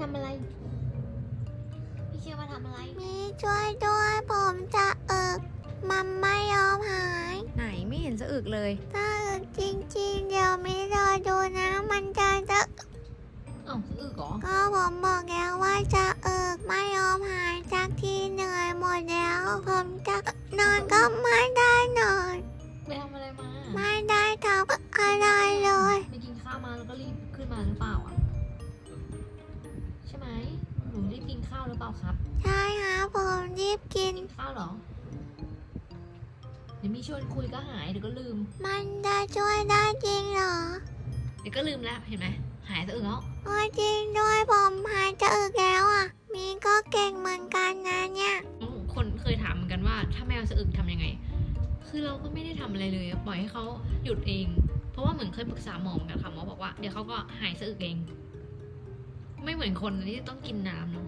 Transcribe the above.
ทำอะไร พี่เชื่อมาทำอะไร มีช่วยด้วยผมจะเอิกมันไม่ยอมหายไหนไม่เห็นสะอึกเลย ถ้าเอิกจริงๆ เดี๋ยวมีรอดูนะ มันจะจะเอ้าอึกเหรอ ก็ผมบอกแล้วว่าจะเอิกไม่ยอมหายจากที่เหนื่อยหมดแล้ว ผมจะนอนก็ไม่ได้นอน ไปทำอะไรมา ไม่ได้ทำอะไรเลย ไปกินข้าวมาแล้วก็รีบขึ้นมาหรือเปล่าอะ หรือเปล่าครับใช่ฮะผมรีบกิน กินข้าวเหรอ เดี๋ยวมีชวนคุยก็หายเดี๋ยวก็ลืม มันจะช่วยได้จริงเหรอเดี๋ยวก็ลืมแล้วเห็นไหมหายสะอึกแล้วโอ้ยจริงด้วยผมหายจะอึกแล้วอะ มีก็เก่งเหมือนกันนะเนี่ยอืมคนเคยถามเหมือนกันว่า ถ้าแมวสะอึกทำยังไง คือเราก็ไม่ได้ทำอะไรเลยอะปล่อยให้เขาหยุดเอง เพราะว่าเหมือนเคยปรึกษาหมอเหมือนกันค่ะหมอบอกว่าเดี๋ยวเขาก็หายสะอึกเอง ไม่เหมือนคนที่ต้องกินน้ำเนาะเนี่ยหายแล้วค่ะ